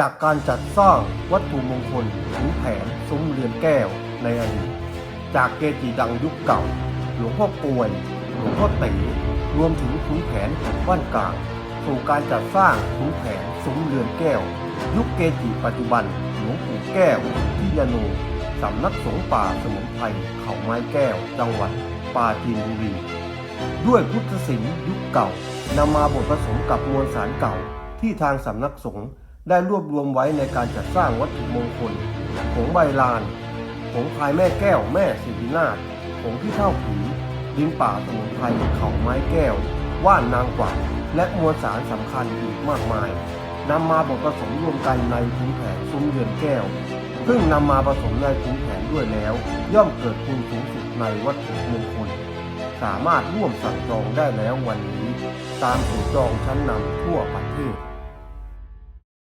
จากการจัดสร้างวัตถุมงคลขุนแผนซุ้มเรือนแก้วในอดีตจากเกจิดังยุคเก่า หลวงพ่อป่วย หลวงพ่อเตีรวมถึงขุนแผนบ้านกลาง สู่การจัดสร้างขุนแผนซุ้มเรือนแก้ว ยุคเกจิปัจจุบันหลวงปู่แก้วทิยาโนสำนักสงฆ์ป่าสมุนไพรเขาไม้แก้ว จังหวัดปราจีนบุรีด้วยพุทธศิลป์ยุคเก่านำมาบทผสมกับมวลสารเก่าที่ทางสำนักสงฆ์ ได้รวบรวมไว้ในการจัดสร้างวัตถุมงคลผงใบลานผงพายแม่แก้วแม่สิรินาถผงที่เท่าผีดินป่าสมุนไพรเขาไม้แก้ว ว่านนางกวักและมวลสารสำคัญอีกมากมายนำมาบทผสมรวมกันในคุ้มแผนซุ้มเรือนแก้ว ซึ่งนำมาผสมในคุ้มแผนด้วยแล้ว ย่อมเกิดคุณสูงสุดในวัตถุมงคล สามารถร่วมสั่งจองได้แล้ววันนี้ ตามสูตรจองชั้นนำทั่วประเทศ